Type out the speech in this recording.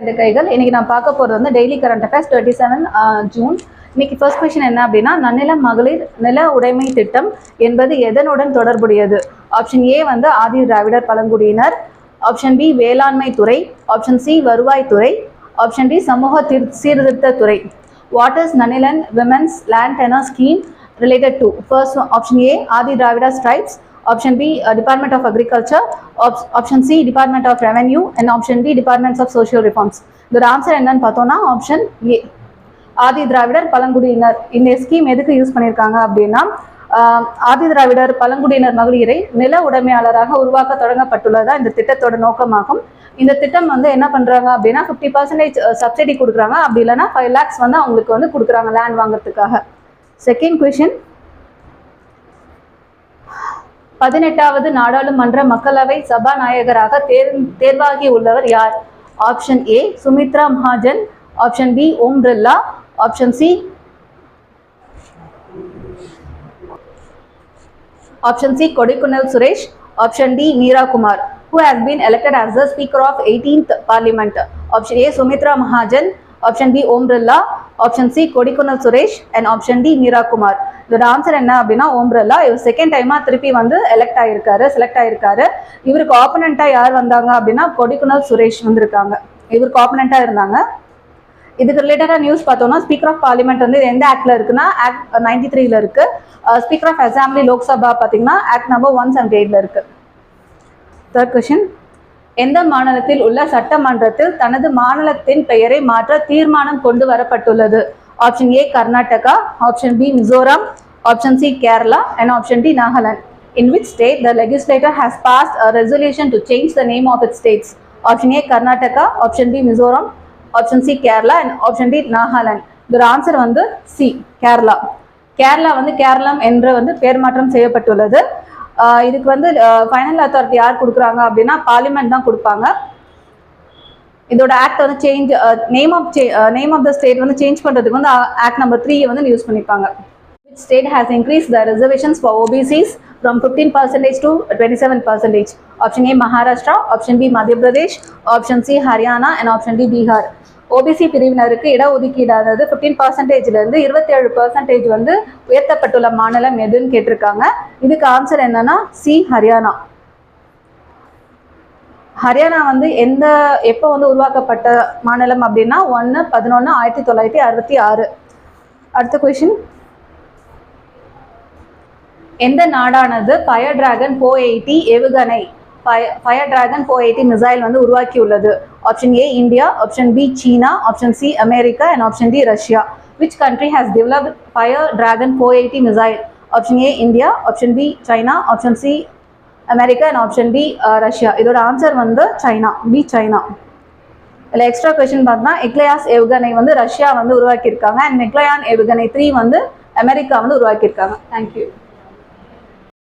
இந்த கைகள். இன்னைக்கு நான் பார்க்க போறது வந்து daily current affairs twenty seven June இன்னைக்கு ஃபர்ஸ்ட் கொஸ்டின் என்ன அப்படின்னா நன்னில மகளிர் நில உடைமை திட்டம் என்பது எதனுடன் தொடர்புடையது? ஆப்ஷன் ஏ வந்து ஆதி திராவிடர் பழங்குடியினர். ஆப்ஷன் பி வேளாண்மை துறை. ஆப்ஷன் சி வருவாய்த்துறை ஆப்ஷன் டி சமூக சீர்திருத்த துறை. What is Nannilam women's land tenure scheme related to first option A Adi Dravida stripes option B uh, of of agriculture option C department of Revenue and option D Departments of Social reforms இதோட answer என்னன்னு பார்த்தோம்னா option A Adi Dravidar பழங்குடியினர் இந்த scheme எதுக்கு use பண்ணியிருக்காங்க அப்படின்னா ஆதி திராவிடர் பழங்குடியினர் மகளிரை நில உடைமையாளராக உருவாக்க தொடங்கப்பட்டுள்ளதா இந்த திட்டத்தோட நோக்கமாகும். இந்த திட்டம் வந்து என்ன பண்றாங்க அப்படின்னா ஃபிஃப்டி பர்சன்டேஜ் சப்சிடி கொடுக்குறாங்க. அப்படி இல்லைன்னா ஃபைவ் லேக்ஸ் வந்து அவங்களுக்கு வந்து கொடுக்குறாங்க லேண்ட் வாங்குறதுக்காக. செகண்ட் கொஷின் பதினெட்டாவது நாடாளுமன்ற மக்களவை சபாநாயகராக தேர் தேர்வாகி உள்ளவர் யார்? Option A Sumitra Mahajan. Option B Om Birla. Option C option C Kodikunnil Suresh. Option D Meira Kumar who has been elected as the speaker of 18th parliament. Option A Sumitra Mahajan. Option B Om Birla. Option C Kodikunnil Suresh. And option D Meira Kumar. இதோட answer என்ன அப்படின்னா ஓம்ரல்லா இவர் second டைமா திருப்பி வந்து elect ஆயிருக்காரு select ஆயிருக்காரு. இவருக்கு ஆப்பனண்டா யார் வந்தாங்க அப்படின்னா கொடிக்குனல் சுரேஷ் வந்திருக்காங்க. இவருக்கு ஆப்பனண்டா இருந்தாங்க. இதுக்கு ரிலேட்டடாக நியூஸ் பார்த்தோம்னா ஸ்பீக்கர் ஆஃப் பார்லிமெண்ட் வந்து இது எந்த ஆக்ட்ல இருக்குன்னா ஆக்ட் நைன்டி த்ரீல இருக்கு. ஸ்பீக்கர் ஆஃப் அசம்பிளி லோக்சபா பார்த்தீங்கன்னா ஆக்ட் நம்பர் ஒன் செவன்டி எயிட்ல இருக்கு. தேர்ட் கொஸ்டின் எந்த மாநிலத்தில் உள்ள சட்டமன்றத்தில் தனது மாநிலத்தின் பெயரை மாற்ற தீர்மானம் கொண்டு வரப்பட்டுள்ளது? Option A Karnataka option B Mizoram option C Kerala and option D Nagaland in which state the legislator has passed a resolution to change the name of its states? Option a karnataka. Option b mizoram. Option c kerala. And option d nagaland. இதோட answer வந்து C Kerala Kerala வந்து கேரளம் என்று வந்து பெயர் மாற்றம் செய்யப்பட்டுள்ளது. இதுக்கு வந்து ஃபைனல் அத்தாரிட்டி யார் கொடுக்குறாங்க அப்படின்னா பார்லிமெண்ட் தான் கொடுப்பாங்க. இதோட ஆக்ட் வந்து change name of name of the state வந்து சேஞ்ச் பண்ணுறதுக்கு வந்து ஆக்ட் நம்பர் த்ரீ வந்து யூஸ் பண்ணிப்பாங்க which state has increased the reservations for OBCs from 15 percentage to 27 percentage? Option A Maharashtra, option B Madhya Pradesh, option C Haryana. And option D Bihar. OBC பிரிவினருக்கு இடஒதுக்கீடானது fifteen பர்சன்டேஜ்லேருந்து இருபத்தேழு percentage வந்து உயர்த்தப்பட்டுள்ள மாநிலம் எதுன்னு கேட்டிருக்காங்க. இதுக்கு ஆன்சர் என்னன்னா சி ஹரியானா ஹரியானா வந்து எந்த எப்போ வந்து உருவாக்கப்பட்ட மாநிலம் அப்படின்னா ஒன்று பதினொன்று ஆயிரத்தி தொள்ளாயிரத்தி அறுபத்தி ஆறு. அடுத்த கொஷின் எந்த நாடானது ஃபயர் டிராகன் ஃபோ எயிட்டி ஏவுகணை? Fire dragon four eighty missile வந்து உருவாக்கியுள்ளது. Option A India option B China option C America and option D Russia which country has developed fire dragon four eighty missile option A India option B China option C America and option D Russia இதோட answer வந்து China B China இல்லை extra question பார்த்தா எக்லயாஸ் ஏவுகணை வந்து Russia வந்து உருவாக்கியிருக்காங்க and மெக்லயான் ஏவுகணை த்ரீ வந்து அமெரிக்கா வந்து உருவாக்கியிருக்காங்க. தேங்க்யூ